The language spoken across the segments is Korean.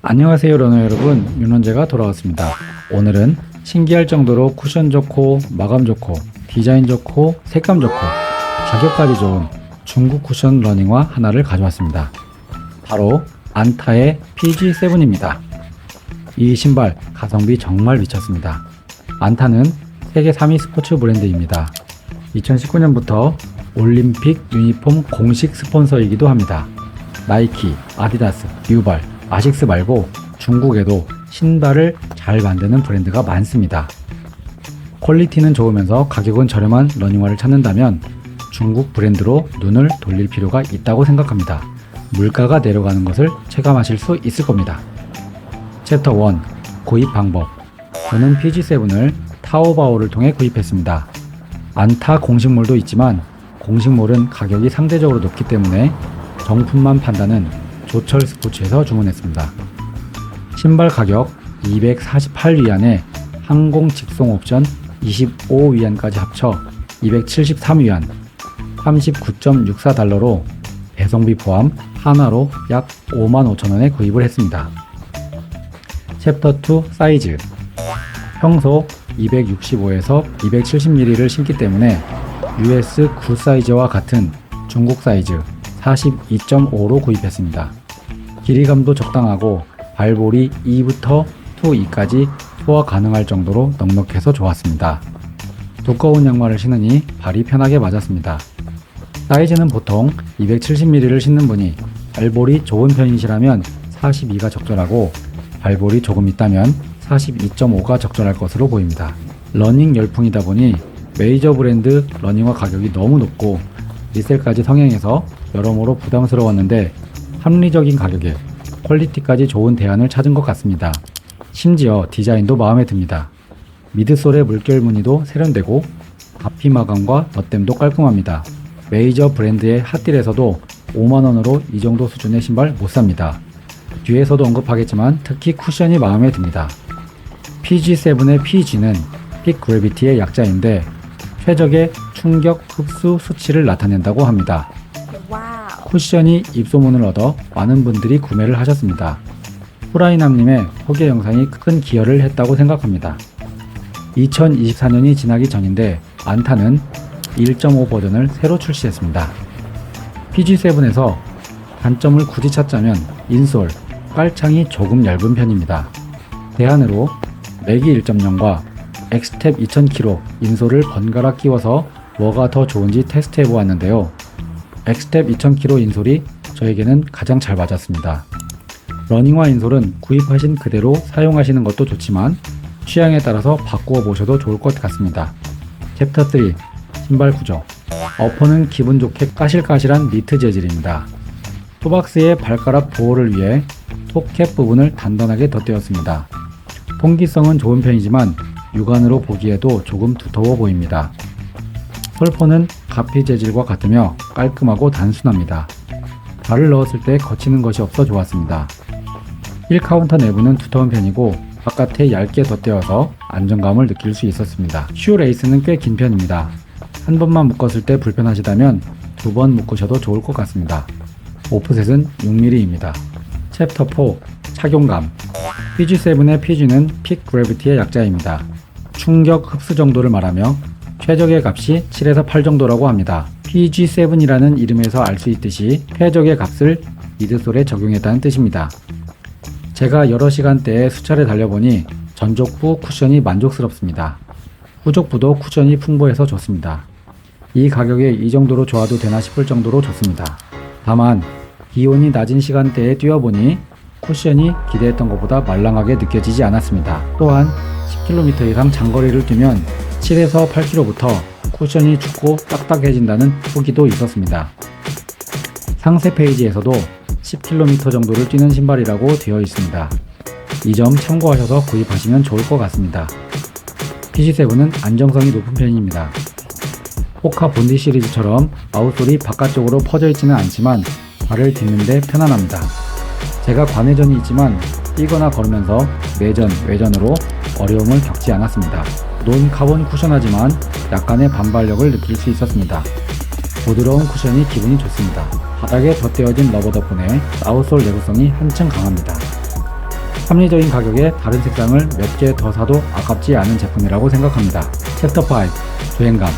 안녕하세요 러너 여러분. 윤원재가 돌아왔습니다. 오늘은 신기할 정도로 쿠션 좋고 마감 좋고 디자인 좋고 색감 좋고 가격까지 좋은 중국 쿠션 러닝화 하나를 가져왔습니다. 바로 안타의 PG7입니다. 이 신발 가성비 정말 미쳤습니다. 안타는 세계 3위 스포츠 브랜드입니다. 2019년부터 올림픽 유니폼 공식 스폰서이기도 합니다. 나이키, 아디다스, 뉴발, 아식스 말고 중국에도 신발을 잘 만드는 브랜드가 많습니다. 퀄리티는 좋으면서 가격은 저렴한 러닝화를 찾는다면 중국 브랜드로 눈을 돌릴 필요가 있다고 생각합니다. 물가가 내려가는 것을 체감하실 수 있을 겁니다. 챕터 1 구입 방법 저는 PG7을 타오바오를 통해 구입했습니다. 안타 공식몰도 있지만 공식몰은 가격이 상대적으로 높기 때문에 정품만 판다는 조철 스포츠에서 주문했습니다. 신발 가격 248위안에 항공 직송 옵션 25위안까지 합쳐 273위안 39.64달러로 배송비 포함 하나로 약 55,000원에 구입을 했습니다. 챕터 2 사이즈 평소 265에서 270mm를 신기 때문에 US 9 사이즈와 같은 중국 사이즈 42.5로 구입했습니다. 길이감도 적당하고 발볼이 2부터 2, 2까지 소화 가능할 정도로 넉넉해서 좋았습니다. 두꺼운 양말을 신으니 발이 편하게 맞았습니다. 사이즈는 보통 270mm를 신는 분이 발볼이 좋은 편이시라면 42가 적절하고 발볼이 조금 있다면 42.5가 적절할 것으로 보입니다. 러닝 열풍이다 보니 메이저 브랜드 러닝화 가격이 너무 높고 리셀까지 성행해서 여러모로 부담스러웠는데 합리적인 가격에 퀄리티까지 좋은 대안을 찾은 것 같습니다. 심지어 디자인도 마음에 듭니다. 미드솔의 물결 무늬도 세련되고 앞피 마감과 덧댐도 깔끔합니다. 메이저 브랜드의 핫딜에서도 5만원으로 이 정도 수준의 신발 못 삽니다. 뒤에서도 언급하겠지만 특히 쿠션이 마음에 듭니다. PG7의 PG는 픽 그래비티의 약자인데 최적의 충격 흡수 수치를 나타낸다고 합니다. 쿠션이 입소문을 얻어 많은 분들이 구매를 하셨습니다. 후라이남님의 소개 영상이 큰 기여를 했다고 생각합니다. 2024년이 지나기 전인데 안타는 1.5 버전을 새로 출시했습니다. PG7에서 단점을 굳이 찾자면 인솔, 깔창이 조금 얇은 편입니다. 대안으로 맥이 1.0과 엑스텝 2000kg 인솔을 번갈아 끼워서 뭐가 더 좋은지 테스트해 보았는데요. 엑스텝 2000kg 인솔이 저에게는 가장 잘 맞았습니다. 러닝화 인솔은 구입하신 그대로 사용하시는 것도 좋지만 취향에 따라서 바꾸어 보셔도 좋을 것 같습니다. 챕터 3 신발 구조 어퍼는 기분 좋게 까실까실한 니트 재질입니다. 토박스의 발가락 보호를 위해 톱캡 부분을 단단하게 덧대었습니다. 통기성은 좋은 편이지만 육안으로 보기에도 조금 두터워 보입니다. 솔퍼는 가피 재질과 같으며 깔끔하고 단순합니다. 발을 넣었을 때 거치는 것이 없어 좋았습니다. 1카운터 내부는 두터운 편이고 바깥에 얇게 덧대어서 안정감을 느낄 수 있었습니다. 슈 레이스는 꽤 긴 편입니다. 한 번만 묶었을 때 불편하시다면 두 번 묶으셔도 좋을 것 같습니다. 오프셋은 6mm입니다. 챕터 4 착용감 PG7의 PG는 픽 그래비티의 약자입니다. 충격 흡수 정도를 말하며 최적의 값이 7에서 8 정도라고 합니다. PG7이라는 이름에서 알 수 있듯이 최적의 값을 미드솔에 적용했다는 뜻입니다. 제가 여러 시간대에 수차례 달려보니 전족부 쿠션이 만족스럽습니다. 후족부도 쿠션이 풍부해서 좋습니다. 이 가격에 이 정도로 좋아도 되나 싶을 정도로 좋습니다. 다만 기온이 낮은 시간대에 뛰어보니 쿠션이 기대했던 것보다 말랑하게 느껴지지 않았습니다. 또한 10km 이상 장거리를 뛰면 7에서 8km부터 쿠션이 춥고 딱딱해진다는 후기도 있었습니다. 상세 페이지에서도 10km 정도를 뛰는 신발이라고 되어 있습니다. 이 점 참고하셔서 구입하시면 좋을 것 같습니다. PC7은 안정성이 높은 편입니다. 포카 본디 시리즈처럼 아웃솔이 바깥쪽으로 퍼져 있지는 않지만 발을 딛는데 편안합니다. 제가 관회전이 있지만 뛰거나 걸으면서 내전, 외전으로 어려움을 겪지 않았습니다. 논 카본 쿠션하지만 약간의 반발력을 느낄 수 있었습니다. 부드러운 쿠션이 기분이 좋습니다. 바닥에 덧대어진 러버 덕분에 아웃솔 내구성이 한층 강합니다. 합리적인 가격에 다른 색상을 몇 개 더 사도 아깝지 않은 제품이라고 생각합니다. 챕터 5 주행감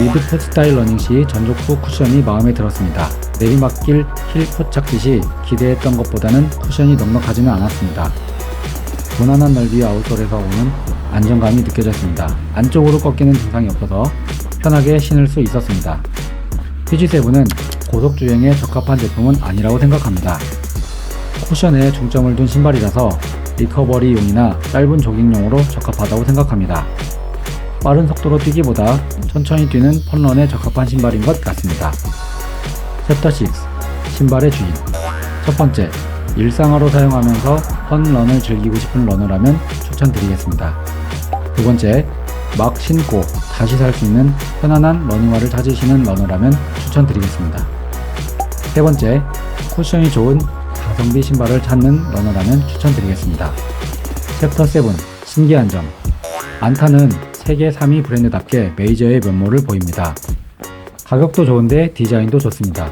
미드풋 스타일 러닝 시 전족부 쿠션이 마음에 들었습니다. 내리막길 힐 포착지 시 기대했던 것보다는 쿠션이 넉넉하지는 않았습니다. 무난한 넓이의 아웃솔에서 오는 안정감이 느껴졌습니다. 안쪽으로 꺾이는 증상이 없어서 편하게 신을 수 있었습니다. PG7은 고속 주행에 적합한 제품은 아니라고 생각합니다. 쿠션에 중점을 둔 신발이라서 리커버리용이나 짧은 조깅용으로 적합하다고 생각합니다. 빠른 속도로 뛰기보다 천천히 뛰는 펀런에 적합한 신발인 것 같습니다. 챕터 6 신발의 주인 첫 번째 일상화로 사용하면서 펀런을 즐기고 싶은 러너라면 추천드리겠습니다. 두 번째 막 신고 다시 살 수 있는 편안한 러닝화를 찾으시는 러너라면 추천드리겠습니다. 세 번째 쿠션이 좋은 가성비 신발을 찾는 러너라면 추천드리겠습니다. 챕터 7 신기한 점 안타는 세계 3위 브랜드답게 메이저의 면모를 보입니다. 가격도 좋은데 디자인도 좋습니다.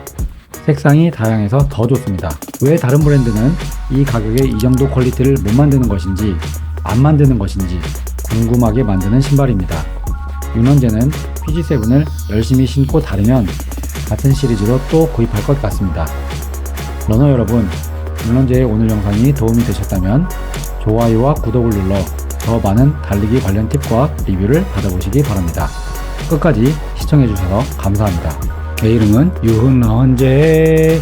색상이 다양해서 더 좋습니다. 왜 다른 브랜드는 이 가격에 이 정도 퀄리티를 못 만드는 것인지 안 만드는 것인지 궁금하게 만드는 신발입니다. 윤원재는 PG7을 열심히 신고 다르면 같은 시리즈로 또 구입할 것 같습니다. 러너 여러분, 윤원재의 오늘 영상이 도움이 되셨다면 좋아요와 구독을 눌러 더 많은 달리기 관련 팁과 리뷰를 받아보시기 바랍니다. 끝까지 시청해주셔서 감사합니다. 내 이름은 유흥런재